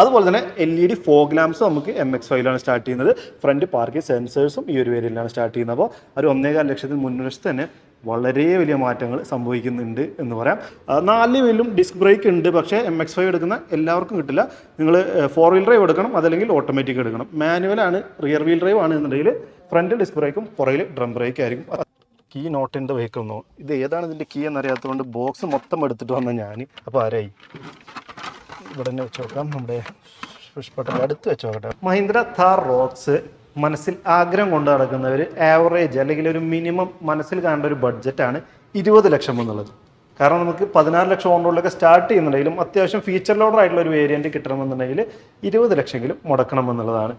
അതുപോലെ തന്നെ L E D fog lamps നമുക്ക് എം എക്സ് ഫൈവിലാണ് സ്റ്റാർട്ട് ചെയ്യുന്നത്. ഫ്രണ്ട് പാർക്കിംഗ് സെൻസേഴ്സും ഈ ഒരു വേരിയലാണ് സ്റ്റാർട്ട് ചെയ്യുന്നത്. അപ്പോൾ ഒരു ഒന്നേകാൽ ലക്ഷത്തിന് മുൻവശത്ത് തന്നെ വളരെ വലിയ മാറ്റങ്ങൾ സംഭവിക്കുന്നുണ്ട് എന്ന് പറയാം. നാല് വീലും ഡിസ്ക് ബ്രേക്ക് ഉണ്ട്. പക്ഷേ എം എക്സ് ഫൈവ് എടുക്കുന്ന എല്ലാവർക്കും കിട്ടില്ല. നിങ്ങൾ ഫോർ വീൽ ഡ്രൈവ് എടുക്കണം അതല്ലെങ്കിൽ ഓട്ടോമാറ്റിക് എടുക്കണം. മാനുവലാണ് റിയർ വീൽ ഡ്രൈവ് ആണ് എന്നുണ്ടെങ്കിൽ ഫ്രണ്ട് ഡിസ്ക് ബ്രേക്കും പുറകിൽ ഡ്രം ബ്രേക്ക് ആയിരിക്കും. Key not in the vehicle എന്നോ ഇത് ഏതാണ് ഇതിന്റെ കീ എന്നറിയാത്തതുകൊണ്ട് ബോക്സ് മൊത്തം എടുത്തിട്ട് വന്ന ഞാൻ അപ്പോൾ ആരായി? ഇവിടെ തന്നെ വെച്ച് നോക്കാം നമ്മുടെ പുഷ്പട്ട അടുത്ത് വെച്ച് നോക്കട്ടെ. മഹീന്ദ്ര താർ റോക്സ് മനസ്സിൽ ആഗ്രഹം കൊണ്ട് നടക്കുന്നവർ ആവറേജ് അല്ലെങ്കിൽ ഒരു മിനിമം മനസ്സിൽ കാണേണ്ട ഒരു ബഡ്ജറ്റാണ് ഇരുപത് ലക്ഷം എന്നുള്ളത്. കാരണം നമുക്ക് പതിനാറ് ലക്ഷം ഓൺ സ്റ്റാർട്ട് ചെയ്യുന്നുണ്ടെങ്കിലും അത്യാവശ്യം ഫീച്ചർ ലോഡർ ആയിട്ടുള്ള ഒരു വേരിയന്റ് കിട്ടണമെന്നുണ്ടെങ്കിൽ ഇരുപത് ലക്ഷമെങ്കിലും മുടക്കണം എന്നുള്ളതാണ്.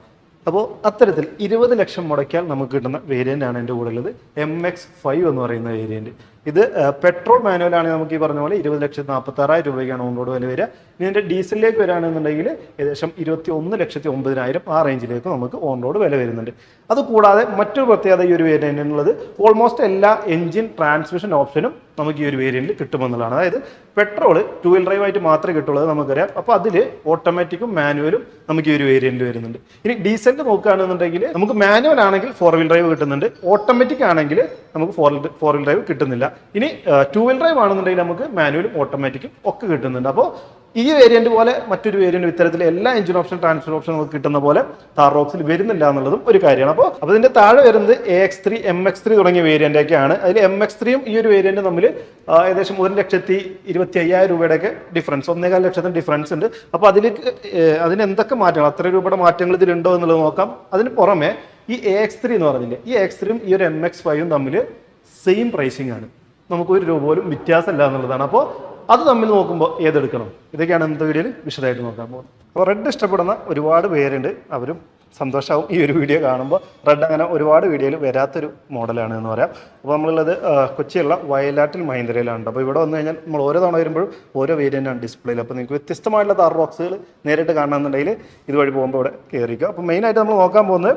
അപ്പോൾ അത്തരത്തിൽ ഇരുപത് ലക്ഷം മുടക്കിയാൽ നമുക്ക് കിട്ടുന്ന വേരിയന്റ് ആണ് എന്റെ കൂടെ ഉള്ളത് എം എക്സ് ഫൈവ് എന്ന് പറയുന്ന വേരിയന്റ് ഇത് പെട്രോൾ ആണെങ്കിൽ നമുക്ക് ഈ പറഞ്ഞ പോലെ ഇരുപത് ലക്ഷത്തി നാൽപ്പത്തി ആറായിരം രൂപയ്ക്കാണ് ഓൺറോഡ് വില വരിക. ഇതിന്റെ ഡീസലിലേക്ക് വരികയാണെന്നുണ്ടെങ്കിൽ ഏകദേശം ഇരുപത്തി ഒന്ന് ലക്ഷത്തി ഒമ്പതിനായിരം ആ റേഞ്ചിലേക്ക് നമുക്ക് ഓൺ റോഡ് വില വരുന്നുണ്ട്. അതുകൂടാതെ മറ്റൊരു പ്രത്യേകത ഈ ഒരു വേരിയന്റ് എന്നുള്ളത് ഓൾമോസ്റ്റ് എല്ലാ എഞ്ചിൻ ട്രാൻസ്മിഷൻ ഓപ്ഷനും നമുക്ക് ഈ ഒരു വേരിയന്റിൽ കിട്ടുമെന്നുള്ളതാണ്. അതായത് പെട്രോൾ ടു വീൽ ഡ്രൈവ് ആയിട്ട് മാത്രമേ കിട്ടുള്ളൂ നമുക്കറിയാം. അപ്പോൾ അതിൽ ഓട്ടോമാറ്റിക്കും മാനുവലും നമുക്ക് ഈ ഒരു വേരിയന്റിൽ വരുന്നുണ്ട്. ഇനി ഡീസലിൽ നോക്കുകയാണെന്നുണ്ടെങ്കിൽ നമുക്ക് മാനുവൽ ആണെങ്കിൽ ഫോർ വീൽ ഡ്രൈവ് കിട്ടുന്നുണ്ട്. ഓട്ടോമാറ്റിക് ആണെങ്കിൽ നമുക്ക് ഫോർ ഫോർ വീൽ ഡ്രൈവ് കിട്ടുന്നില്ല. ഇനി ടു വീൽ ഡ്രൈവ് ആണെന്നുണ്ടെങ്കിൽ നമുക്ക് മാനുവലും ഓട്ടോമാറ്റിക്കും ഒക്കെ കിട്ടുന്നുണ്ട്. അപ്പോൾ ഈ വേരിയന്റ് പോലെ മറ്റൊരു വേരിയന്റ് ഇത്തരത്തിൽ എല്ലാ എഞ്ചിൻ ഓപ്ഷൻ ട്രാൻസ്ഫർ ഓപ്ഷൻ നമുക്ക് കിട്ടുന്ന പോലെ താർ റോക്സിൽ വരുന്നില്ല എന്നുള്ളതും ഒരു കാര്യമാണ്. അപ്പോൾ അപ്പോൾ ഇതിന്റെ താഴെ വരുന്നത് A X three M X three തുടങ്ങിയ വേരിയന്റ് ഒക്കെയാണ്. അതിൽ എം എക്സ് ത്രീയും ഈ ഒരു വേരിയന്റ് തമ്മിൽ ഏകദേശം ഒരു ലക്ഷത്തി ഇരുപത്തി അയ്യായിരം രൂപയുടെയൊക്കെ ഡിഫറൻസ് ഒന്നേകാൽ ലക്ഷത്തിന് ഡിഫറൻസ് ഉണ്ട്. അപ്പോൾ അതിലേക്ക് അതിന് എന്തൊക്കെ മാറ്റങ്ങൾ അത്ര രൂപയുടെ മാറ്റങ്ങൾ ഇതിലുണ്ടോ എന്നുള്ളത് നോക്കാം. അതിന് പുറമെ ഈ എ എക്സ് ത്രീ എന്ന് പറഞ്ഞില്ലേ ഈ എക്സ് ത്രീയും ഈ ഒരു എം എക്സ് ഫൈവും തമ്മിൽ സെയിം പ്രൈസിംഗ് ആണ്. നമുക്ക് ഒരു രൂപ പോലും വ്യത്യാസമില്ല എന്നുള്ളതാണ്. അപ്പോൾ അത് തമ്മിൽ നോക്കുമ്പോൾ ഏതെടുക്കണം? ഇതൊക്കെയാണ് ഇന്നത്തെ വീഡിയോയിൽ വിശദമായിട്ട് നോക്കാൻ പോകുന്നത്. അപ്പോൾ റെഡ് ഇഷ്ടപ്പെടുന്ന ഒരുപാട് പേരുണ്ട്. അവരും സന്തോഷമാവും ഈ ഒരു വീഡിയോ കാണുമ്പോൾ റെഡ് അങ്ങനെ ഒരുപാട് വീഡിയോയിൽ വരാത്തൊരു മോഡലാണ് എന്ന് പറയാം. അപ്പോൾ നമ്മളുള്ളത് കൊച്ചിയുള്ള വയലാട്ടിൽ മഹീന്ദ്രയിലാണ് അപ്പോൾ ഇവിടെ വന്നു കഴിഞ്ഞാൽ നമ്മൾ ഓരോ തവണ വരുമ്പോഴും ഓരോ വേരിയന്റാണ് ഡിസ്പ്ലേയിൽ അപ്പോൾ നിങ്ങൾക്ക് വ്യത്യസ്തമായിട്ടുള്ള താർ ബോക്സുകൾ നേരിട്ട് കാണണമെന്നുണ്ടെങ്കിൽ ഇതുവഴി പോകുമ്പോൾ ഇവിടെ കയറിക്കുക അപ്പോൾ മെയിനായിട്ട് നമ്മൾ നോക്കാൻ പോകുന്നത്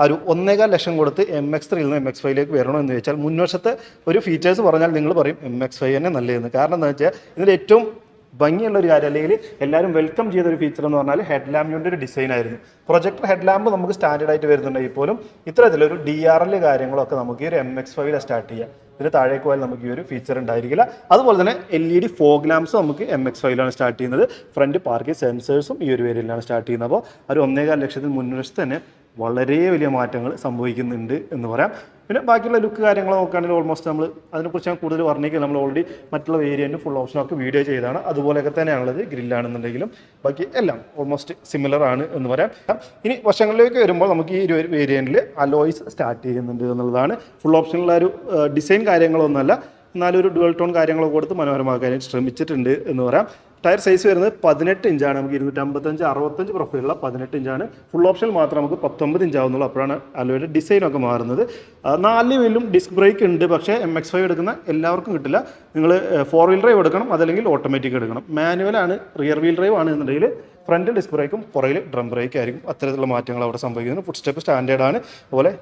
ആ ഒരു ഒന്നേകാൽ ലക്ഷം കൊടുത്ത് എം എക്സ് ത്രീയിൽ നിന്ന് എം എക്സ് ഫൈവിലേക്ക് വരണോ എന്ന് ചോദിച്ചാൽ മുൻവശത്തെ ഒരു ഫീച്ചേഴ്സ് പറഞ്ഞാൽ നിങ്ങൾ പറയും എം എക്സ് ഫൈവ് തന്നെ നല്ലതെന്ന്. കാരണം എന്താ വെച്ചാൽ ഇതിന്റെ ഏറ്റവും ഭംഗിയുള്ള ഒരു കാര്യം അല്ലെങ്കിൽ എല്ലാവരും വെൽക്കം ചെയ്ത ഒരു ഫീച്ചർ എന്ന് പറഞ്ഞാൽ ഹെഡ് ലാമ്പിന്റെ ഒരു ഡിസൈൻ ആയിരുന്നു. പ്രൊജക്ടർ ഹെഡ് ലാമ്പ് നമുക്ക് സ്റ്റാൻഡേർഡ് ആയിട്ട് വരുന്നുണ്ടെങ്കിൽ പോലും ഇത്തരത്തിലൊരു ഡി ആർ എൽ കാര്യങ്ങളൊക്കെ നമുക്ക് ഈ ഒരു എം എക്സ് ഫൈവിലെ സ്റ്റാർട്ട് ചെയ്യാം ഇതിന് താഴേക്ക് പോയാൽ നമുക്ക് ഈ ഒരു ഫീച്ചർ ഉണ്ടായിരിക്കില്ല. അതുപോലെ തന്നെ L E D fog lamps നമുക്ക് എം എക്സ് ഫൈവിലാണ് സ്റ്റാർട്ട് ചെയ്യുന്നത്. ഫ്രണ്ട് പാർക്കിംഗ് സെൻസേഴ്സും ഈ ഒരു വേരിയലിലാണ് സ്റ്റാർട്ട് ചെയ്യുന്നത്. അപ്പോൾ ഒരു ഒന്നേകാൽ ലക്ഷത്തിന് മുൻവശത്ത് തന്നെ വളരെ വലിയ മാറ്റങ്ങൾ സംഭവിക്കുന്നുണ്ട് എന്ന് പറയാം. പിന്നെ ബാക്കിയുള്ള ലുക്ക് കാര്യങ്ങൾ നോക്കുകയാണെങ്കിൽ ഓൾമോസ്റ്റ് നമ്മൾ അതിനെക്കുറിച്ച് ഞാൻ കൂടുതൽ വർണിക്കുക നമ്മൾ ഓൾറെഡി മറ്റുള്ള വേരിയന്റും ഫുൾ ഓപ്ഷനൊക്കെ വീഡിയോ ചെയ്താണ് അതുപോലെയൊക്കെ തന്നെയാണുള്ളത്. ഗ്രില്ലാണെന്നുണ്ടെങ്കിലും ബാക്കി എല്ലാം ഓൾമോസ്റ്റ് സിമിലർ ആണ് എന്ന് പറയാം. ഇനി വശങ്ങളിലേക്ക് വരുമ്പോൾ നമുക്ക് ഈ ഒരു വേരിയന്റിൽ അലോയ്സ് സ്റ്റാർട്ട് ചെയ്യുന്നുണ്ട് എന്നുള്ളതാണ്. ഫുൾ ഓപ്ഷനുള്ള ഒരു ഡിസൈൻ കാര്യങ്ങളൊന്നുമല്ല. എന്നാലും ഒരു ഡുവൽ ടോൺ കാര്യങ്ങളൊക്കെ കൊടുത്ത് മനോഹരമാക്കാൻ ശ്രമിച്ചിട്ടുണ്ട് എന്ന് പറയാം. ടയർ സൈസ് വരുന്നത് പതിനെട്ട് ഇഞ്ചാണ്. നമുക്ക് ഇരുന്നൂറ്റമ്പത്തഞ്ച് അറുപത്തഞ്ച് പ്രൊഫൈലുള്ള പതിനെട്ട് ഇഞ്ചാണ്. ഫുൾ ഓപ്ഷൻ മാത്രം നമുക്ക് പത്തൊമ്പത് ഇഞ്ചാവുന്നുള്ളൂ അപ്പോഴാണ് അലോയുടെ ഡിസൈനൊക്കെ മാറുന്നത്. നാല് വീലും ഡിസ്ക് ബ്രേക്ക് ഉണ്ട്. പക്ഷേ എം എക്സ് ഫൈവ് എടുക്കുന്ന എല്ലാവർക്കും കിട്ടില്ല. നിങ്ങൾ ഫോർ വീൽ ഡ്രൈവ് എടുക്കണം. അതല്ലെങ്കിൽ ഓട്ടോമാറ്റിക് എടുക്കണം. മാനുവലാണ് റിയർ വീൽ ഡ്രൈവ് ആണ് എന്നുണ്ടെങ്കിൽ ഫ്രണ്ട് ഡിസ്ക് ബ്രേക്കും പുറകിൽ ഡ്രം ബ്രേക്ക് ആയിരിക്കും. അത്തരത്തിലുള്ള മാറ്റങ്ങൾ അവിടെ സംഭവിക്കുന്നത് ഫുഡ് സ്റ്റെപ്പ് സ്റ്റാൻഡേർഡ് ആണ്. അതുപോലെ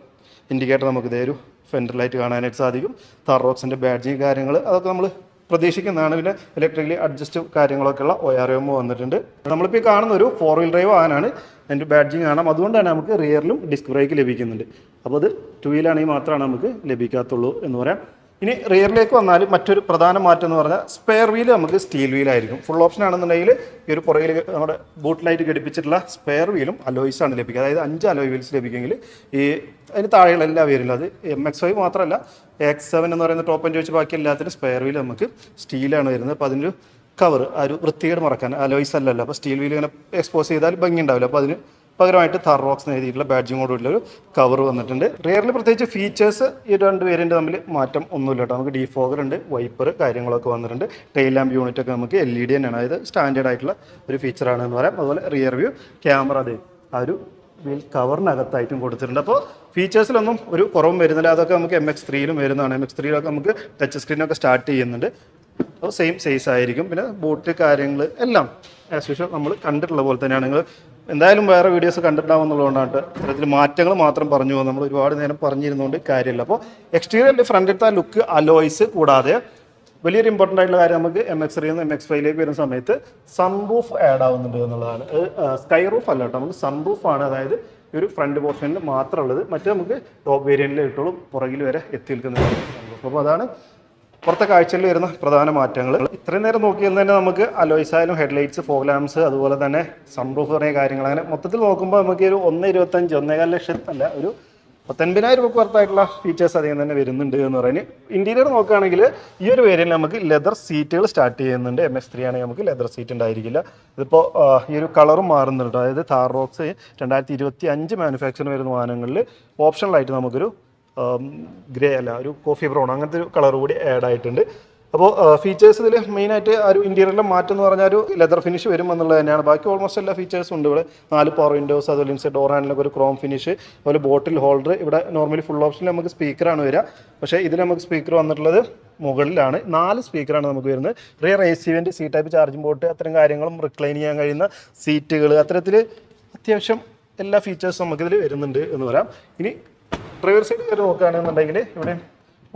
ഇൻഡിക്കേറ്റർ നമുക്ക് ഇതേ ഒരു ഫെൻഡർ ലൈറ്റ് കാണാനായിട്ട് സാധിക്കും. താർ റോക്സിന്റെ ബാഡ്ജിങ് കാര്യങ്ങൾ അതൊക്കെ നമ്മൾ പ്രതീക്ഷിക്കുന്നതാണ്. പിന്നെ ഇലക്ട്രിക്കലി അഡ്ജസ്റ്റ് കാര്യങ്ങളൊക്കെ ഉള്ള ഒ ആർ എം വന്നിട്ടുണ്ട്. നമ്മളിപ്പോൾ കാണുന്ന ഒരു ഫോർ വീൽ ഡ്രൈവ് ആനാണ് അതിന്റെ ബാഡ്ജിങ് കാണാം. അതുകൊണ്ട് തന്നെ നമുക്ക് റിയറിലും ഡിസ്ക് ബ്രേക്ക് ലഭിക്കുന്നുണ്ട്. അപ്പോൾ അത് ടു വീലാണെങ്കിൽ മാത്രമാണ് നമുക്ക് ലഭിക്കാത്തുള്ളൂ എന്ന് പറയാം. ഇനി റിയറിലേക്ക് വന്നാൽ മറ്റൊരു പ്രധാന മാറ്റം എന്ന് പറഞ്ഞാൽ സ്പെയർ വീൽ നമുക്ക് സ്റ്റീൽ വീലായിരിക്കും ഫുൾ ഓപ്ഷൻ ആണെന്നുണ്ടെങ്കിൽ ഈ ഒരു പുറകിൽ നമ്മുടെ ബൂട്ടിലായിട്ട് ഘടിപ്പിച്ചിട്ടുള്ള സ്പെയർ വീലും അലോയ്സ് ആണ് ലഭിക്കുക. അതായത് അഞ്ച് അലോയ് വീൽസ് ലഭിക്കുമെങ്കിൽ ഈ അതിന് താഴെയുള്ള എല്ലാ വീലും അത് എം എക്സ് ഫൈവ് മാത്രമല്ല എക്സ് സെവൻ എന്ന് പറയുന്ന ടോപ്പ് എന്റെ വെച്ച് ബാക്കി എല്ലാത്തിനും സ്പെയർ വീൽ നമുക്ക് സ്റ്റീലാണ് വരുന്നത്. അപ്പോൾ അതിനൊരു കവർ ആ ഒരു വൃത്തികേട് മറക്കാൻ അലോയ്സ് അല്ലല്ലോ. അപ്പോൾ സ്റ്റീൽ വീൽ ഇങ്ങനെ എക്സ്പോസ് ചെയ്താൽ ഭംഗി ഉണ്ടാവില്ല. അപ്പോൾ അതിന് പകരമായിട്ട് തർറോക്സ് റോക്സ് എഴുതിയിട്ടുള്ള ബാഡ്ജിങ്ങോടുള്ള ഒരു കവർ വന്നിട്ടുണ്ട്. റിയറിൽ പ്രത്യേകിച്ച് ഫീച്ചേഴ്സ് ഈ രണ്ട് വേരിയന്റ് തമ്മിൽ മാറ്റം ഒന്നുമില്ല കേട്ടോ നമുക്ക് ഡിഫോഗർ ഉണ്ട് വൈപ്പർ കാര്യങ്ങളൊക്കെ വന്നിട്ടുണ്ട്. ടെയിൽ ലാമ്പ് യൂണിറ്റ് ഒക്കെ നമുക്ക് എൽ ഇ ഡി തന്നെയാണ്. അതായത് സ്റ്റാൻഡേർഡ് ആയിട്ടുള്ള ഒരു ഫീച്ചറാണ് എന്ന് പറയാം. അതുപോലെ റിയർ വ്യൂ ക്യാമറ അതെ ആ ഒരു വീൽ കവറിനകത്തായിട്ടും കൊടുത്തിട്ടുണ്ട്. അപ്പോൾ ഫീച്ചേഴ്സിലൊന്നും ഒരു കുറവും വരുന്നില്ല. അതൊക്കെ നമുക്ക് എം എക്സ് ത്രീയിലും വരുന്നതാണ്. എം എക്സ് ത്രീയിലൊക്കെ നമുക്ക് ടച്ച് സ്ക്രീനൊക്കെ സ്റ്റാർട്ട് ചെയ്യുന്നുണ്ട്. അപ്പോൾ സെയിം സൈസ് ആയിരിക്കും. പിന്നെ ബോട്ട് കാര്യങ്ങൾ എല്ലാം ആസ് യൂഷ്വൽ നമ്മൾ കണ്ടിട്ടുള്ള പോലെ തന്നെയാണ്. നിങ്ങൾ എന്തായാലും വേറെ വീഡിയോസ് കണ്ടിട്ടുണ്ടാവുന്നുള്ളതുകൊണ്ടാണ് ഇത്തരത്തിൽ മാറ്റങ്ങൾ മാത്രം പറഞ്ഞു പോകുന്നത്. നമ്മൾ ഒരുപാട് നേരം പറഞ്ഞിരുന്നുകൊണ്ട് കാര്യമില്ല. അപ്പോൾ എക്സ്റ്റീരിയറിൽ ഫ്രണ്ടിലത്തെ ലുക്ക് അലോയ്സ് കൂടാതെ വലിയൊരു ഇമ്പോർട്ടന്റ് ആയിട്ടുള്ള കാര്യം നമുക്ക് M X three M X ഫൈവിലേക്ക് വരുന്ന സമയത്ത് സൺറൂഫ് ആഡ് ആവുന്നുണ്ട് എന്നുള്ളതാണ്. സ്കൈ റൂഫ് അല്ല കേട്ടോ നമുക്ക് ആണ് അതായത് ഈ ഒരു ഫ്രണ്ട് പോർഷനിൽ മാത്രമുള്ളത് മറ്റേ നമുക്ക് ടോപ്പ് വേരിയന്റിൽ ഇട്ടോളും പുറകിൽ വരെ എത്തി നിൽക്കുന്ന അപ്പോൾ അതാണ് പുറത്തെ കാഴ്ചയിൽ വരുന്ന പ്രധാന മാറ്റങ്ങൾ. ഇത്രയും നേരം നോക്കിയാൽ തന്നെ നമുക്ക് അലോയ്സ് ആയാലും ഹെഡ്ലൈറ്റ്സ് ഫോഗ്ലാംസ് അതുപോലെ തന്നെ സൺറൂഫ് തുടങ്ങിയ കാര്യങ്ങൾ. അങ്ങനെ മൊത്തത്തിൽ നോക്കുമ്പോൾ നമുക്ക് ഒരു ഒന്ന് ഇരുപത്തഞ്ച് ഒന്നേകാൽ അല്ല ഒരു പത്തൊൻപതിനായിരം രൂപ പുറത്തായിട്ടുള്ള ഫീച്ചേഴ്സ് അധികം തന്നെ വരുന്നുണ്ട് എന്ന് പറയുന്നത്. ഇന്റീരിയർ നോക്കുകയാണെങ്കിൽ ഈ ഒരു വേരിയന്റ് നമുക്ക് ലെതർ സീറ്റുകൾ സ്റ്റാർട്ട് ചെയ്യുന്നുണ്ട്. എം എസ് ത്രീ ആണെങ്കിൽ നമുക്ക് ലെതർ സീറ്റ് ഉണ്ടായിരിക്കില്ല. ഇതിപ്പോൾ ഈ ഒരു കളറും മാറുന്നുണ്ട്. അതായത് താർ റോക്സ് രണ്ടായിരത്തി ഇരുപത്തി അഞ്ച് മാനുഫാക്ചറിന് വരുന്ന വാഹനങ്ങളിൽ ഓപ്ഷണലായിട്ട് നമുക്കൊരു ഗ്രേ അല്ല ഒരു കോഫി ബ്രൗൺ അങ്ങനത്തെ ഒരു കളർ കൂടി ആഡ് ആയിട്ടുണ്ട്. അപ്പോൾ ഫീച്ചേഴ്സ് ഇതിൽ മെയിനായിട്ട് ആ ഒരു ഇന്റീരിയറിലെ മാറ്റം എന്ന് പറഞ്ഞാൽ ഒരു ലെതർ ഫിനിഷ് വരും എന്നുള്ളത് തന്നെയാണ്. ബാക്കി ഓൾമോസ്റ്റ് എല്ലാ ഫീച്ചേഴ്സും ഉണ്ട് ഇവിടെ. നാല് പവർ വിൻഡോസ് അതുപോലെ ഇൻസൈഡ് ഡോർ ഹാൻഡിലൊക്കെ ഒരു ക്രോം ഫിനിഷ് അതുപോലെ ബോട്ടിൽ ഹോൾഡർ ഇവിടെ നോർമലി ഫുൾ ഓപ്ഷനിൽ നമുക്ക് സ്പീക്കറാണ് വരിക. പക്ഷേ ഇതിൽ നമുക്ക് സ്പീക്കർ വന്നിട്ടുള്ളത് മുകളിലാണ്. നാല് സ്പീക്കറാണ് നമുക്ക് വരുന്നത്. Rear A C vent C type charging port അത്തരം കാര്യങ്ങളും റിക്ലൈൻ ചെയ്യാൻ കഴിയുന്ന സീറ്റുകൾ അത്തരത്തിൽ അത്യാവശ്യം എല്ലാ ഫീച്ചേഴ്സും നമുക്കിതിൽ വരുന്നുണ്ട് എന്ന് പറയാം. ഇനി ഡ്രൈവർ സൈഡ് കയറി നോക്കുകയാണെന്നുണ്ടെങ്കിൽ ഇവിടെ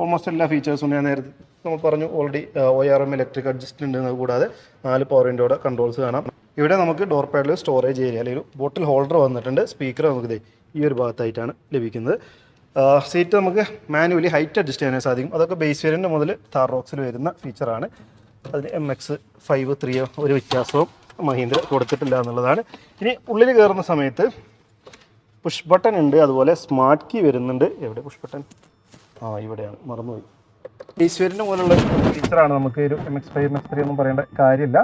ഓൾമോസ്റ്റ് എല്ലാ ഫീച്ചേഴ്സും ഞാൻ നേരത്തെ നമ്മൾ പറഞ്ഞു. Already O R M electric adjust ഉണ്ട് കൂടാതെ നാല് പവർ വിൻഡോയുടെ കൺട്രോൾസ് കാണാം. ഇവിടെ നമുക്ക് ഡോർ പാഡിൽ സ്റ്റോറേജ് ഏരിയ അല്ലെങ്കിൽ ബോട്ടിൽ ഹോൾഡർ വന്നിട്ടുണ്ട്. സ്പീക്കർ നമുക്ക് ഈ ഒരു ഭാഗത്തായിട്ടാണ് ലഭിക്കുന്നത്. സീറ്റ് നമുക്ക് മാനുവലി ഹൈറ്റ് അഡ്ജസ്റ്റ് ചെയ്യാനേ സാധിക്കും. അതൊക്കെ ബേസ് വേരിയന്റ് മുതൽ താർ റോക്സിൽ വരുന്ന ഫീച്ചറാണ് അതിന് എം എക്സ് ഫൈവ് ത്രീയോ ഒരു വ്യത്യാസവും മഹീന്ദ്ര കൊടുത്തിട്ടില്ല എന്നുള്ളതാണ്. ഇനി ഉള്ളിൽ കയറുന്ന സമയത്ത് പുഷ് ബട്ടൺ ഉണ്ട് അതുപോലെ സ്മാർട്ട് കീ വരുന്നുണ്ട്. എവിടെ പുഷ് ബട്ടൺ ആ ഇവിടെയാണ്. മറന്നുപോയി. ഈശ്വരിന്റെ പോലുള്ള ഫീച്ചറാണ് നമുക്ക് ഒരു M X five M X three ഒന്നും പറയേണ്ട കാര്യമില്ല.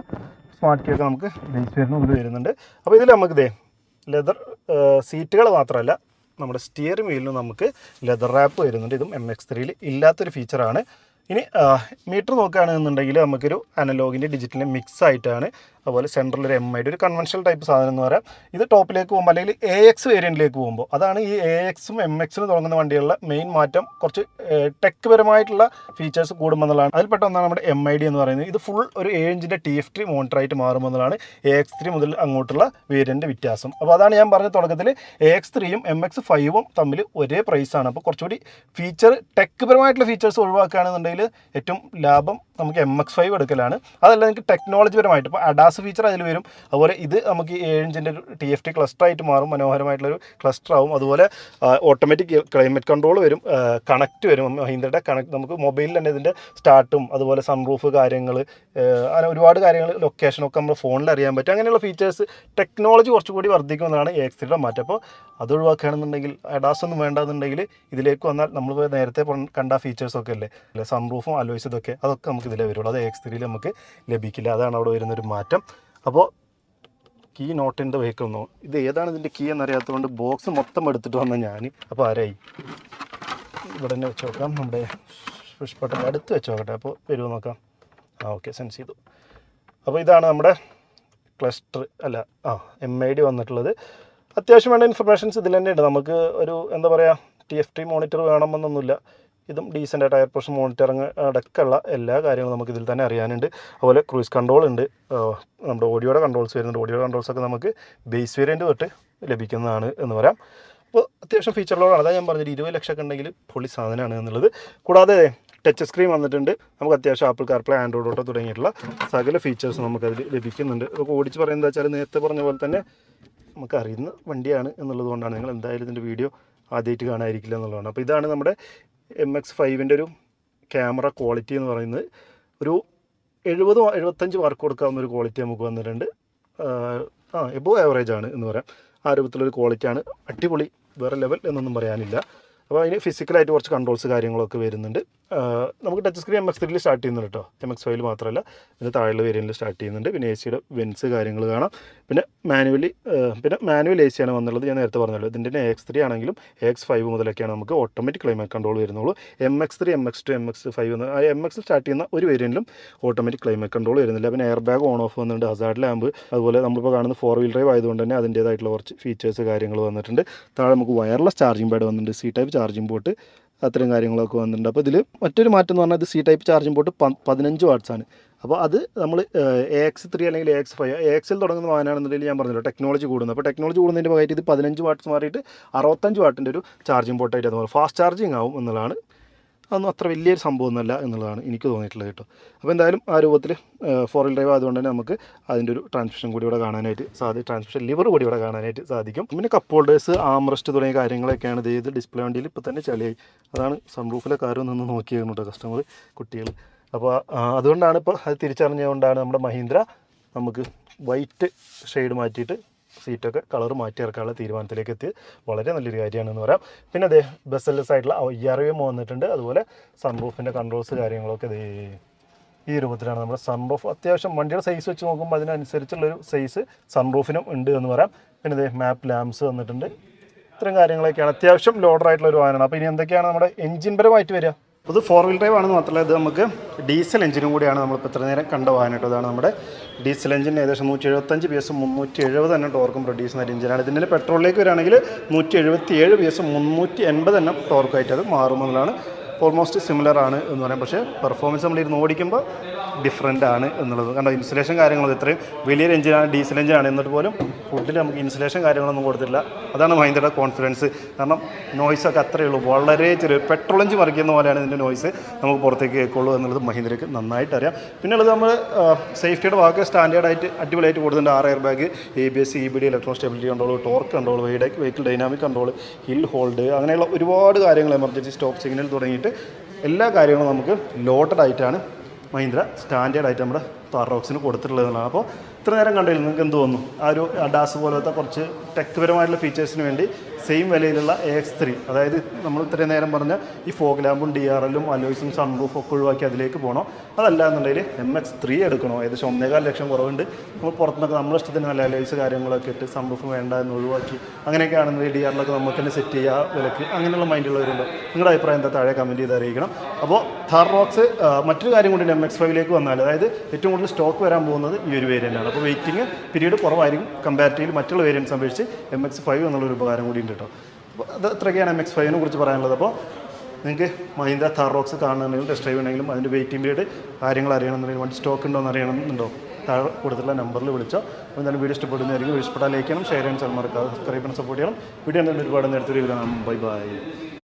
സ്മാർട്ട് കീ ഒക്കെ നമുക്ക് ഈശ്വരിന് ഉള്ളിൽ വരുന്നുണ്ട്. അപ്പോൾ ഇതിൽ നമുക്ക് ഇതേ ലെതർ സീറ്റുകൾ മാത്രമല്ല നമ്മുടെ സ്റ്റിയറിംഗ് വീലിനും നമുക്ക് ലെതർ റാപ്പ് വരുന്നുണ്ട്. ഇതും എം എക്സ് ത്രീയിൽ ഇല്ലാത്തൊരു ഫീച്ചറാണ് ഇനി മീറ്റർ നോക്കുകയാണെന്നുണ്ടെങ്കിൽ നമുക്കൊരു അനലോഗിന്റെ ഡിജിറ്റലിന്റെ മിക്സ് ആയിട്ടാണ് അതുപോലെ സെൻട്രൽ ഒരു എം ഐയുടെ ഒരു കൺവെൻഷണൽ ടൈപ്പ് സാധനം എന്ന് പറയാം. ഇത് ടോപ്പിലേക്ക് പോകുമ്പോൾ അല്ലെങ്കിൽ എ എക്സ് വേരിയന്റിലേക്ക് പോകുമ്പോൾ അതാണ് ഈ എ എക്സും എം എക്സും തുടങ്ങുന്ന വണ്ടികളുടെ മെയിൻ മാറ്റം. കുറച്ച് ടെക് പരമായിട്ടുള്ള ഫീച്ചേഴ്സ് കൂടുമെന്നുള്ളതാണ് അതിൽ ഒന്നാണ് നമ്മുടെ എം ഐ ഡി എന്ന് പറയുന്നത്. ഇത് ഫുൾ ഒരു ഏഴ് ഇഞ്ചിന്റെ ടി എഫ് ടി മോണിറ്ററായിട്ട് മാറുമെന്നുള്ളതാണ് എ എക്സ് ത്രീ മുതൽ അങ്ങോട്ടുള്ള വേരിയന്റ് വ്യത്യാസം. അപ്പോൾ അതാണ് ഞാൻ പറഞ്ഞ തുടക്കത്തിൽ എ എക്സ് ത്രീയും എം എക്സ് ഫൈവും തമ്മിൽ ഒരേ പ്രൈസാണ് അപ്പോൾ കുറച്ചുകൂടി ഫീച്ചർ ടെക് പരമായിട്ടുള്ള ഫീച്ചേഴ്സ് ഒഴിവാക്കുകയാണെന്നുണ്ടെങ്കിൽ ഏറ്റവും ലാഭം നമുക്ക് എം എക്സ് ഫൈവ് എടുക്കലാണ്. അതല്ല നിങ്ങൾക്ക് ടെക്നോളജി പരമായിട്ട് ഇപ്പോൾ അഡാസ് ഫീച്ചർ അതിൽ വരും. അതുപോലെ ഇത് നമുക്ക് ഏഴ് ഒരു ടി എഫ് ടി ക്ലസ്റ്റർ ആയിട്ട് മാറും. മനോഹരമായിട്ടുള്ളൊരു ക്ലസ്റ്റർ ആവും. അതുപോലെ ഓട്ടോമാറ്റിക് ക്ലൈമറ്റ് കൺട്രോൾ വരും. കണക്ട് വരും. മഹീന്ദ്രയുടെ കണക്ട് നമുക്ക് മൊബൈലിൽ തന്നെ ഇതിന്റെ സ്റ്റാർട്ടും അതുപോലെ സൺറൂഫ് കാര്യങ്ങൾ അങ്ങനെ ഒരുപാട് കാര്യങ്ങൾ ലൊക്കേഷനൊക്കെ നമ്മൾ ഫോണിൽ അറിയാൻ പറ്റും. അങ്ങനെയുള്ള ഫീച്ചേഴ്സ് ടെക്നോളജി കുറച്ചുകൂടി വർദ്ധിക്കുമെന്നാണ് എക്സിയുടെ മാറ്റം. അപ്പോൾ അത് ഒഴിവാക്കുകയാണെന്നുണ്ടെങ്കിൽ അഡാസ് ഒന്നും വേണ്ടാന്നുണ്ടെങ്കിൽ ഇതിലേക്ക് വന്നാൽ നമ്മൾ നേരത്തെ കണ്ട ഫീച്ചേഴ്സൊക്കെ അല്ലേ? അല്ലെ സൺറൂഫും അലോയ്സ് അതൊക്കെ നമുക്ക് ഇതിലേ വരുള്ളൂ. അത് എക്സ് ത്രീയിൽ നമുക്ക് ലഭിക്കില്ല. അതാണ് അവിടെ വരുന്നൊരു മാറ്റം. അപ്പോൾ കീ നോട്ട് വെഹിക്കിൾ എന്നോ ഇത് ഏതാണ് ഇതിന്റെ കീ എന്നറിയാത്തതുകൊണ്ട് ബോക്സ് മൊത്തം എടുത്തിട്ട് വന്ന ഞാൻ. അപ്പോൾ ആരായി? ഇവിടെ തന്നെ വെച്ച് നോക്കാം. നമ്മുടെ ബട്ടൺ അടുത്ത് വെച്ച് നോക്കട്ടെ. അപ്പോൾ വരുമോ നോക്കാം. ആ ഓക്കെ സെൻസ് ചെയ്തു. അപ്പോൾ ഇതാണ് നമ്മുടെ ക്ലസ്റ്റർ അല്ല ആ എം ഐ ഡി വന്നിട്ടുള്ളത്. അത്യാവശ്യം വേണ്ട ഇൻഫർമേഷൻസ് ഇതിൽ തന്നെ ഉണ്ട് നമുക്ക് ഒരു എന്താ പറയുക ടി എഫ് ടി മോണിറ്റർ വേണമെന്നൊന്നുമില്ല. ഇതും ഡീസന്റ് ടയർ പ്രഷർ മോണിറ്ററിങ് അടക്കമുള്ള എല്ലാ കാര്യങ്ങളും നമുക്ക് ഇതിൽ തന്നെ അറിയാനുണ്ട്. അതുപോലെ ക്രൂസ് കൺട്രോൾ ഉണ്ട്. നമ്മുടെ ഓഡിയോയുടെ കൺട്രോൾസ് വരുന്നുണ്ട്. ഓഡിയോ കൺട്രോൾസ് ഒക്കെ നമുക്ക് ബേസ് വേരിയന്റ് തൊട്ട് ലഭിക്കുന്നതാണ് എന്ന് പറയാം. അപ്പോൾ അത്യാവശ്യം ഫീച്ചറിലോടാണ് അതാ ഞാൻ പറഞ്ഞത് ഇരുപത് ലക്ഷമൊക്കെ ഉണ്ടെങ്കിൽ പൊളി സാധനമാണ് എന്നുള്ളത്. കൂടാതെ ടച്ച് സ്ക്രീൻ വന്നിട്ടുണ്ട്. നമുക്ക് അത്യാവശ്യം ആപ്പിൾ കാർപ്ലേ ആൻഡ്രോയിഡ് ഓട്ടോ തുടങ്ങിയിട്ടുള്ള സകല ഫീച്ചേഴ്സ് നമുക്കതിൽ ലഭിക്കുന്നുണ്ട്. നമുക്ക് ഓടിച്ച് പറയുന്നത് വെച്ചാൽ നേരത്തെ പറഞ്ഞ പോലെ തന്നെ നമുക്ക് അറിയുന്ന വണ്ടിയാണ് എന്നുള്ളത് കൊണ്ടാണ് നിങ്ങൾ എന്തായാലും ഇതിന്റെ വീഡിയോ ആദ്യമായിട്ട് കാണാതിരിക്കില്ല എന്നുള്ളതാണ്. അപ്പോൾ ഇതാണ് നമ്മുടെ എം എക്സ് ഫൈവിന്റെ ഒരു ക്യാമറ ക്വാളിറ്റി എന്ന് പറയുന്നത്. ഒരു എഴുപത് എഴുപത്തഞ്ച് മാർക്ക് കൊടുക്കാവുന്ന ഒരു ക്വാളിറ്റി നമുക്ക് വന്നിട്ടുണ്ട്. ആ എബോ ആവറേജ് ആണ് എന്ന് പറയാം. ആ രൂപത്തിലൊരു ക്വാളിറ്റിയാണ് അടിപൊളി. വേറെ ലെവൽ എന്നൊന്നും പറയാനില്ല. അപ്പോൾ അതിന് ഫിസിക്കലായിട്ട് കുറച്ച് കൺട്രോൾസ് കാര്യങ്ങളൊക്കെ വരുന്നുണ്ട്. നമുക്ക് ടച്ച് സ്ക്രീൻ എം എക്സ് ത്രീയിൽ സ്റ്റാർട്ട് ചെയ്യുന്നുണ്ട് കേട്ടോ. എം എക്സ് ഫൈവിൽ മാത്രമല്ല പിന്നെ താഴെയുള്ള വേരിയന്റിൽ സ്റ്റാർട്ട് ചെയ്യുന്നുണ്ട്. പിന്നെ എ സിയുടെ വെൻസ് കാര്യങ്ങൾ കാണാം. പിന്നെ മാനുവലി പിന്നെ മാനുവൽ എ സിയാണ് വന്നുള്ളത് ഞാൻ നേരത്തെ പറഞ്ഞല്ലോ ഇതിന്റെ തന്നെ എക്സ് ത്രീ ആണെങ്കിലും എക്സ് ഫൈവ് മുതലൊക്കെയാണ് നമുക്ക് ഓട്ടോമാറ്റിക് ക്ലൈമറ്റ് കൺട്രോൾ വരുന്നുള്ളൂ. M X three M X two M X five എന്ന് എം എക്സ് സ്റ്റാർട്ട് ചെയ്യുന്ന ഒരു വേരിയന്റിലും ഓട്ടോമാറ്റിക് ക്ലൈമറ്റ് കൺട്രോൾ വരുന്നില്ല. പിന്നെ എയർ ബാഗ് ഓൺ ഓഫ് വന്നിട്ടുണ്ട് ഹസാർഡ് ലാമ്പ് അതുപോലെ നമ്മളിപ്പോൾ കാണുന്ന ഫോർ വീൽ ഡ്രൈവ് ആയതുകൊണ്ട് തന്നെ അതിന്റേതായിട്ടുള്ള കുറച്ച് ഫീച്ചേഴ്സ് കാര്യങ്ങൾ വന്നിട്ടുണ്ട്. താഴെ നമുക്ക് വയർലെസ് ചാർജിംഗ് പാഡ് വന്നിട്ടുണ്ട് സി ടൈപ്പ് ചാർജിംഗ് പോർട്ട് അത്തരം കാര്യങ്ങളൊക്കെ വന്നിട്ടുണ്ട്. അപ്പോൾ ഇതിൽ മറ്റൊരു മാറ്റം എന്ന് പറഞ്ഞാൽ ഇത് സി ടൈപ്പ് ചാർജിംഗ് പോർട്ട് പതിനഞ്ച് വാട്ട്സ് ആണ്. അപ്പോൾ അത് നമ്മൾ എ എക്സ് ത്രീ അല്ലെങ്കിൽ എ എക്സ് ഫൈവ് എ എക്സിൽ തുടങ്ങുന്ന വാഹനമാണെന്നുണ്ടെങ്കിൽ ഞാൻ പറഞ്ഞല്ലോ ടെക്നോളജി കൂടുന്നത് അപ്പോൾ ടെക്നോളജി കൂടുന്നതിന്റെ ഭാഗമായിട്ട് ഇത് പതിനഞ്ച് വാട്ട്സ് മാറിയിട്ട് അറുപത്തഞ്ച് വാട്ടിന്റെ ഒരു ചാർജിംഗ് പോർട്ടായിട്ട് അതുപോലെ ഫാസ്റ്റ് ചാർജിങ് ആവും എന്നുള്ളതാണ് അതൊന്നും അത്ര വലിയൊരു സംഭവമൊന്നുമല്ല എന്നുള്ളതാണ് എനിക്ക് തോന്നിയിട്ടുള്ളത് കേട്ടോ. അപ്പോൾ എന്തായാലും ആ രൂപത്തിൽ ഫോർ വീൽ ഡ്രൈവ് ആയതുകൊണ്ട് തന്നെ നമുക്ക് അതിന്റെ ഒരു ട്രാൻസ്മിഷൻ കൂടി ഇവിടെ കാണാനായിട്ട് സാധിക്കും ട്രാൻസ്മിഷൻ ലിവർ കൂടി ഇവിടെ കാണാനായിട്ട് സാധിക്കും. പിന്നെ കപ്പ് ഹോൾഡേഴ്സ് ആംറസ്റ്റ് തുടങ്ങിയ കാര്യങ്ങളൊക്കെയാണ് ഇത് ഡിസ്പ്ലേ വണ്ടിയിൽ ഇപ്പോൾ തന്നെ ചളിയായി. അതാണ് സൺറൂഫിലെ കാര്യം നിന്ന് നോക്കിയത് കേട്ടോ കസ്റ്റമർ കുട്ടികൾ. അപ്പോൾ അതുകൊണ്ടാണ് ഇപ്പോൾ അത് തിരിച്ചറിഞ്ഞുകൊണ്ടാണ് നമ്മുടെ മഹീന്ദ്ര നമുക്ക് വൈറ്റ് ഷെയ്ഡ് മാറ്റിയിട്ട് സീറ്റൊക്കെ കളർ മാറ്റി ഇറക്കാനുള്ള തീരുമാനത്തിലേക്ക് എത്തി വളരെ നല്ലൊരു കാര്യമാണെന്ന് പറയാം. പിന്നെ അതേ ബെസ്സെല്ലസ് ആയിട്ടുള്ള ഇ ആർ എം വന്നിട്ടുണ്ട്. അതുപോലെ സൺറൂഫിന്റെ കൺട്രോൾസ് കാര്യങ്ങളൊക്കെ ദേ ഈ രൂപത്തിലാണ് നമ്മുടെ സൺറൂഫ് അത്യാവശ്യം വണ്ടിയുടെ സൈസ് വെച്ച് നോക്കുമ്പോൾ അതിനനുസരിച്ചുള്ളൊരു സൈസ് സൺറൂഫിനും ഉണ്ട് എന്ന് പറയാം. പിന്നെ ഇതേ മാപ്പ് ലാംസ് വന്നിട്ടുണ്ട്. ഇത്തരം കാര്യങ്ങളൊക്കെയാണ്. അത്യാവശ്യം ലോഡർ ആയിട്ടുള്ള ഒരു വാഹനമാണ്. അപ്പോൾ ഇനി എന്തൊക്കെയാണ് നമ്മുടെ എഞ്ചിൻ പരമായിട്ട് വരിക? ഇത് ഫോർ വീൽ ഡ്രൈവ് ആണെന്ന് മാത്രമല്ല ഇത് നമുക്ക് ഡീസൽ എഞ്ചിനും കൂടിയാണ് നമ്മളിപ്പോൾ ഇത്ര നേരം കണ്ട വാഹനമായിട്ട് ഇതാണ് നമ്മുടെ ഡീസൽ എഞ്ചിൻ ഏകദേശം നൂറ്റി എഴുപത്തഞ്ച് ബി എസ് മുന്നൂറ്റി എഴുപത് തന്നെ ടോർക്കും പ്രൊഡ്യൂസ് ചെയ്യുന്ന എഞ്ചിനാണ് ഇതിന്റെ പെട്രോളിലേക്ക് വരികയാണെങ്കിൽ നൂറ്റി എഴുപത്തി ഏഴ് ബി എസ് മുന്നൂറ്റി എൺപത് എണ്ണം ടോർക്കായിട്ട് അത് മാറുമെന്നുള്ളതാണ് ഓൾമോസ്റ്റ് സിമിലർ ആണ് എന്ന് പറയാം. പക്ഷേ പെർഫോമൻസ് നമ്മൾ ഇരുന്ന് ഓടിക്കുമ്പോൾ ഡിഫറെന്റ് ആണ് എന്നുള്ളത്. കാരണം ഇൻസുലേഷൻ കാര്യങ്ങളൊന്നും ഇത്രയും വലിയൊരു എഞ്ചിനാണ് ഡീസൽ എഞ്ചിനാണ് എന്നിട്ട് പോലും ഫുഡിൽ നമുക്ക് ഇൻസുലേഷൻ കാര്യങ്ങളൊന്നും കൊടുത്തില്ല അതാണ് മഹീന്ദ്രയുടെ കോൺഫിഡൻസ് കാരണം നോയ്സൊക്കെ അത്രയേ ഉള്ളൂ. വളരെ ചെറിയ പെട്രോൾ എഞ്ചിൻ മറിക്കുന്ന പോലെയാണ് ഇതിന്റെ നോയ്സ് നമുക്ക് പുറത്തേക്ക് കേൾക്കുള്ളൂ എന്നുള്ളത് മഹീന്ദ്രയ്ക്ക് നന്നായിട്ട് അറിയാം. പിന്നെ ഉള്ളത് നമ്മൾ സേഫ്റ്റിയുടെ ഭാഗത്ത് സ്റ്റാൻഡേർഡായിട്ട് അടിപൊളിയായിട്ട് കൊടുത്തിട്ടുണ്ട് ആറ് air bag A B S E B D electro stability control torque control vehicle dynamic control hill hold അങ്ങനെയുള്ള ഒരുപാട് കാര്യങ്ങൾ എമർജൻസി സ്റ്റോപ്പ് സിഗ്നൽ തുടങ്ങിയിട്ട് എല്ലാ കാര്യങ്ങളും നമുക്ക് ലോട്ടഡ് ആയിട്ടാണ് മഹീന്ദ്ര സ്റ്റാൻഡേർഡായിട്ട് നമ്മുടെ താറോക്സിന് കൊടുത്തിട്ടുള്ളത് എന്നാണ് അപ്പോൾ ഇത്ര നേരം കണ്ടതിൽ നിങ്ങൾക്ക് എന്ത് തോന്നുന്നു? ആ ഒരു അഡാസ് പോലത്തെ കുറച്ച് ടെക് പരമായിട്ടുള്ള ഫീച്ചേഴ്സിന് വേണ്ടി സെയിം വിലയിലുള്ള എ എക്സ് ത്രീ അതായത് നമ്മൾ ഇത്രയും നേരം പറഞ്ഞ ഈ ഫോഗ് ലാമ്പും ഡി ആർ എല്ലും അലോയ്സും സൺറൂഫും ഒക്കെ ഒഴിവാക്കി അതിലേക്ക് പോകണോ. അതല്ല എന്നുണ്ടെങ്കിൽ എം എക്സ് ത്രീ എടുക്കണോ? ഏകദേശം ഒന്നേകാൽ ലക്ഷം കുറവുണ്ട്. നമ്മൾ പുറത്തുനിന്നൊക്കെ നമ്മുടെ ഇഷ്ടത്തിന് നല്ല അലോയ്സ് കാര്യങ്ങളൊക്കെ ഇട്ട് സൺറൂഫ് വേണ്ട എന്ന് ഒഴിവാക്കി അങ്ങനെയൊക്കെ ആണെന്നുണ്ടെങ്കിൽ ഡി ആറിലൊക്കെ നമുക്ക് തന്നെ സെറ്റ് ചെയ്യുക വിലക്ക്. അങ്ങനെയുള്ള മൈൻഡുള്ളവരുണ്ട് നിങ്ങളുടെ അഭിപ്രായം എന്താ? താഴെ കമന്റ് ചെയ്ത് അറിയിക്കണം. അപ്പോൾ ഥാർ റോക്സ് മറ്റൊരു കാര്യം കൂടി എം എക്സ് ഫൈവിലേക്ക് വന്നാൽ അതായത് ഏറ്റവും കൂടുതൽ സ്റ്റോക്ക് വരാൻ പോകുന്നത് ഈ ഒരു വേരിയന്റാണ് അപ്പോൾ വെയിറ്റിംഗ് പീരീഡ് കുറവായിരിക്കും. കമ്പാരിറ്റീവ് മറ്റുള്ള വേരിയൻസ് അപേക്ഷിച്ച് എം എക്സ് ഫൈവ് എന്നുള്ളൊരു ഉപകാരം കൂടി ഉണ്ട്. കേട്ടോ. അപ്പോൾ അത് അത്രയൊക്കെയാണ് എം എക്സ് ഫൈവിനെ കുറിച്ച് പറയാനുള്ളത്. അപ്പോൾ നിങ്ങൾക്ക് മഹീന്ദ്ര താറോക്സ് കാണണമെങ്കിലും ടെസ്റ്റ് ഡ്രൈവ് ഉണ്ടെങ്കിലും അതിന്റെ വെയിറ്റിംഗ് പീരീഡ് കാര്യങ്ങൾ അറിയണമെന്നുണ്ടെങ്കിൽ വണ്ടി സ്റ്റോക്ക് ഉണ്ടോ എന്ന് അറിയണമെന്നുണ്ടോ? താഴെ കൊടുത്തിട്ടുള്ള നമ്പറിൽ വിളിച്ചോ. അപ്പോൾ എന്തായാലും വീഡിയോ ഇഷ്ടപ്പെടുന്നതായിരിക്കും. ഇഷ്ടപ്പെട്ടാൽ ലൈക്ക് ചെയ്യണം ഷെയർ ചെയ്യാൻ ചെറുമാർക്ക് സബ്സ്ക്രൈബ് ചെയ്യണം സപ്പോർട്ട് ചെയ്യണം. വീഡിയോ എന്തെങ്കിലും ഒരുപാട് നേരത്തെ ഒരു ബൈ ബൈ